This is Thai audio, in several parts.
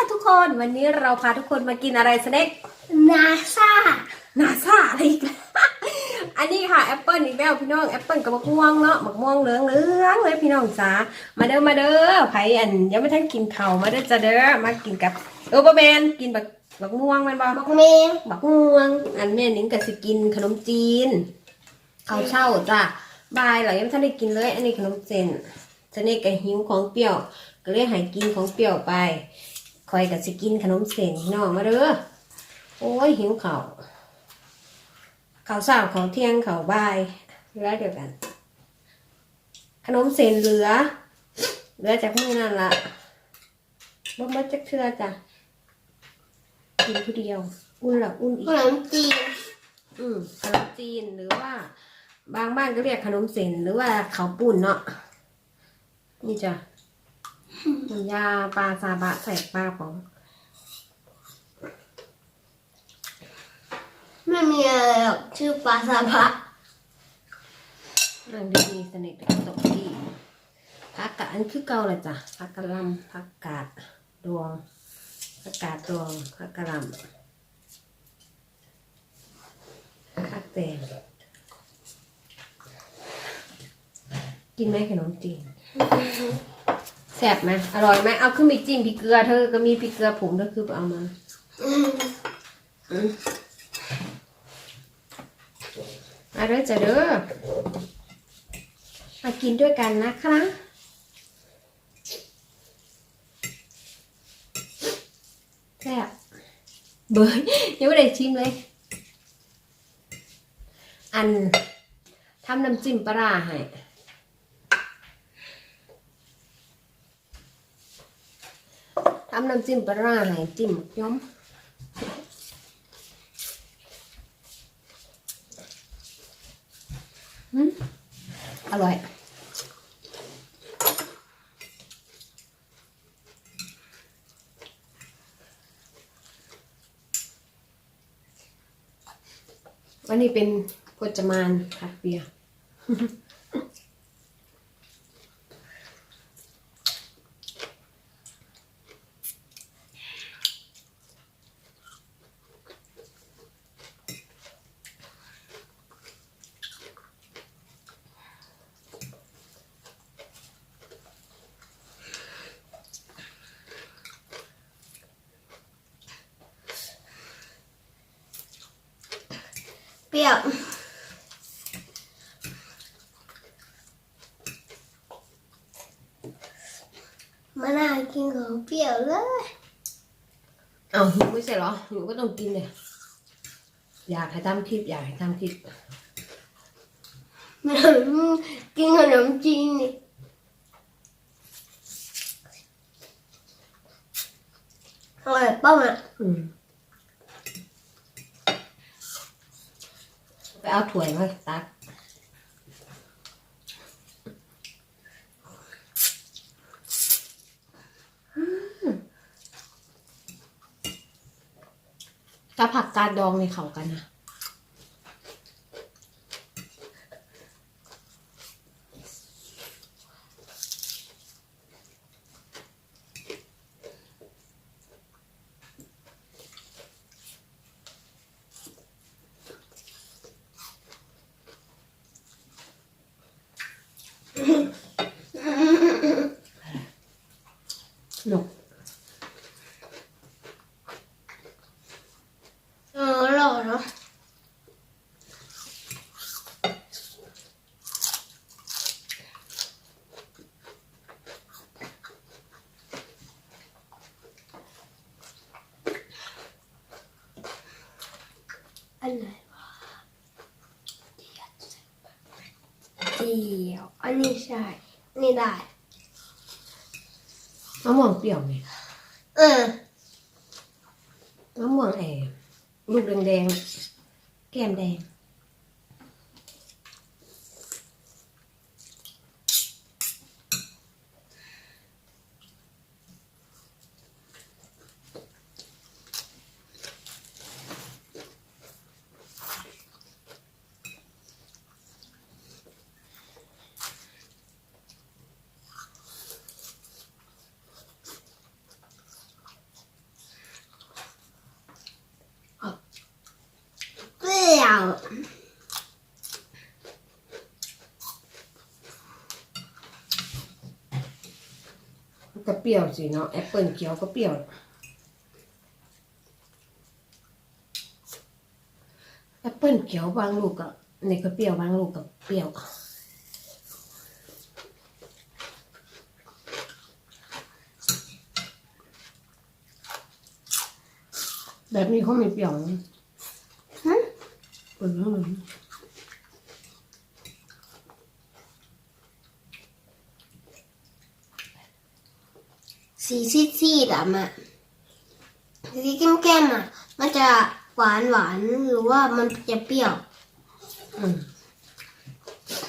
วันนี้เราพาทุกคนมากินอะไรสเน็กนาซานาซาอะไรอีกอันนี้ค่ะแอปเปิลอีกแล้วพี่น้องแอปเปิลกับมะม่วงเนาะมะม่วงเหลืองเหลืองๆเลยพี่น้องจ๋ามาเด้อมาเด้อไผอันยังไม่ทันกินข้าวมาเด้อจ้าเด้อมากินกับเออบ่แมนกินบักบักม่วงแมันบ่บอกเมงบักม่วง อันแม่นิ้งก็สิกินขนมจีนข้าวเช่าจ้ะบายเหรอยังไม่ทันได้กินเลย อันนี้ขนมเส้นสเน็กก็หิวของเปรี้ยว ก็เลยให้กินของเปรี้ยวไป คอยกับสิกินขนมเส้นพี่น้องมาเด้อโอ้ยหิวข้าวข้าวเช้าข้าวเที่ยงข้าวบ่ายแล้วเดียวกัน ขนมเส้นเหลือ เหลือจากมื้อนั่นละบ่หมดจักเทื่อจ้ะกินผู้เดียว อุ่นละอุ่นอีขกนมจีนอืมขนมจีนหรือว่า บางบ้านก็เรียกขนมเส้นหรือว่าข้าวปุ้นเนาะนี่จ้ะน้ำ ยาปลาซาบะใส่ปลาป๋องไม่มีอะไรหรอกชื่อปลาซาบะนั่งดีๆสนิทกับตกดีผักกาดอันคือเก่าเลยจ้ะผักกะหล่ำผักกาดดวงผักกาดดวงผักกะหล่ำผักแตงกินไหมขนมจีน แซ่บไหมอร่อยไหมเอาขึ้นมีจิ้มพริกเกลือเธอก็มีพริกเกลือผงเธอคือเอามาอืมาเด้อจะเด้อมากินด้วยกันนะคะแซ่บเบยยังไม่ได้ชิมเลย อันทำน้ำจิ้มปลาให้ำน้ำจิ้มปลาร้าให้จิ้มย้อมอร่อยวันนี้เป็นพจมานผัดเปีย เปรี้ยวมาน่ากินของเปรี้ยวเลยเอาหิวไม่ใช่เหรอหิวก็ต้องกินเลยอยากให้ทำคลิปอยากให้ทำคลิปมันกินขนมจีนนี่อร่อยป้าอะอืมไป เอาถ้วยมาตักกะผักกาดดองในเขากันนะหนก เอออร่อยเนาะอะไรวะเจี ยว อันนี้ใช่อันนี้ได้ มะม่วงเปรี้ยวไงเออ มะม่วงแอลูกแดงๆ แก้มแดงาก็เปรี้ยวสิเนาะแอปเปิลเขียวก็เปรี้ยว แอปเปิลเขียวบางลูกก็ในก็เปรี้ยวบางลูกก็เปรี้ยวแบบนี้เขาไม่เปรี้ยวนะ เปิดแล้วเลยสีซีดซีดๆอะแม่สีเข้มเข้มๆอะมันจะหวานหวานๆหรือว่ามันจะเปรี้ยวอืม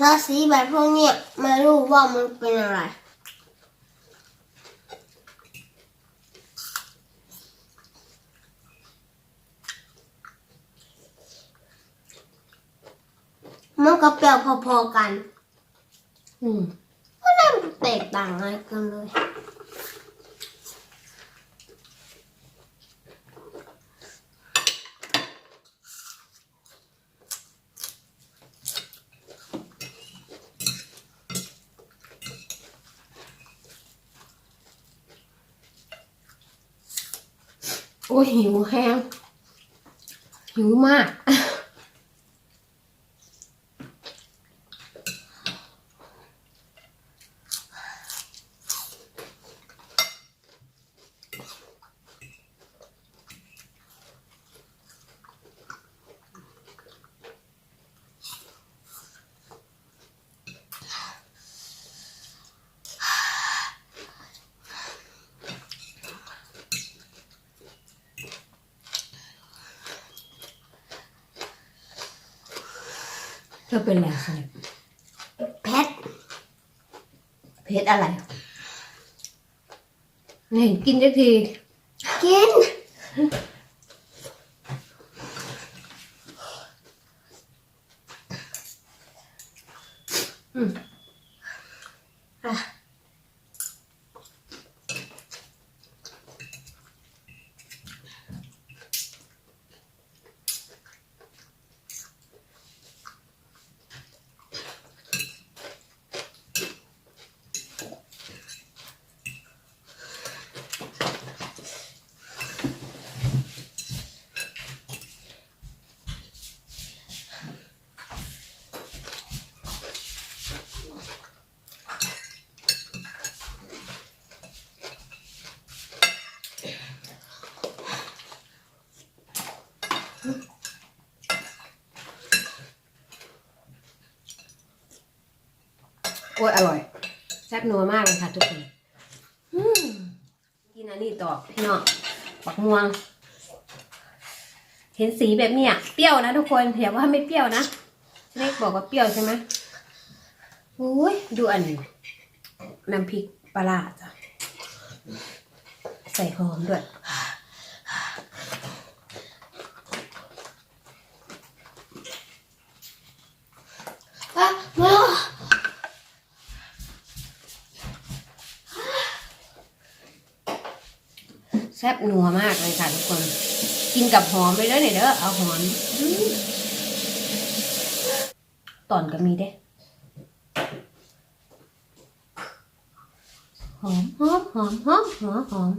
ถ้าสีแบบพวกเนี้ยไม่รู้ว่ามันเป็นอะไร มันก็เปรี้ยวพอๆกัน อืมไม่ได้แตกต่างอะไรกันเลย โอ้ยหิวแห้งหิวมาก เธอเป็นอะไรสนิทเพชรเพชรอะไรไม่เห็นกินสักทีกิน อืม อะ โอ้ยอร่อยแซ่บนัวมากเลยค่ะทุกคนกินอันนี้ต่อพี่น้องปักม่วง เห็นสีแบบเนี้ยเปรี้ยวนะทุกคนอย่าว่าไม่เปรี้ยวนะเล็กบอกว่าเปรี้ยวใช่ไหมโอ้ยดูอันนี้น้ำพริกปลาร้าจ้ะใส่หอมด้วย อะมา แซ่บนัวมากเลยค่ะทุกคน กินกับหอมไปเลยเนี่ยเด้อเอาหอมอื้อตอนก็มีเด้หอมหอมหอมหอมหอมหอม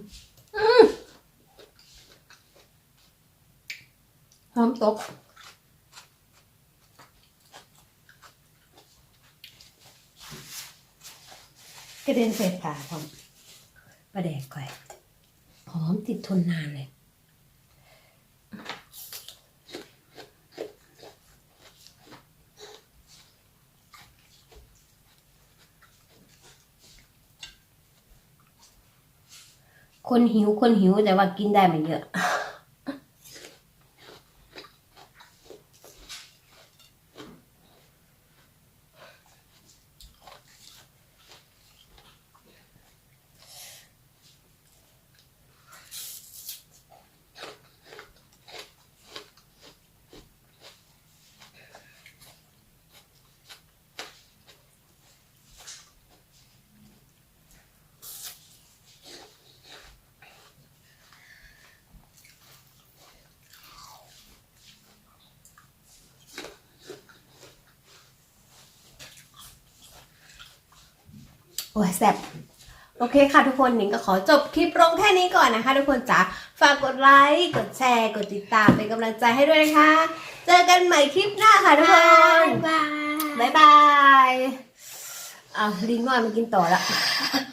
หอมตกกระเด็นใส่ากผมประแดกก่อย หอมติดทนนานเลยคนหิวคนหิวแต่ว่ากินได้ไม่เยอะ โอ้ยแซ่บโอเคค่ะทุกคนหนิงก็ขอจบคลิปลงแค่นี้ก่อนนะคะ ทุกคนจ๋าฝากกดไลค์กดแชร์ กดติดตามเป็นกำลังใจให้ด้วยนะคะ เจอกันใหม่คลิปหน้าค่ะทุกคนบายบ๊ายบายอ้าวลิงว่ามันกินต่อละบ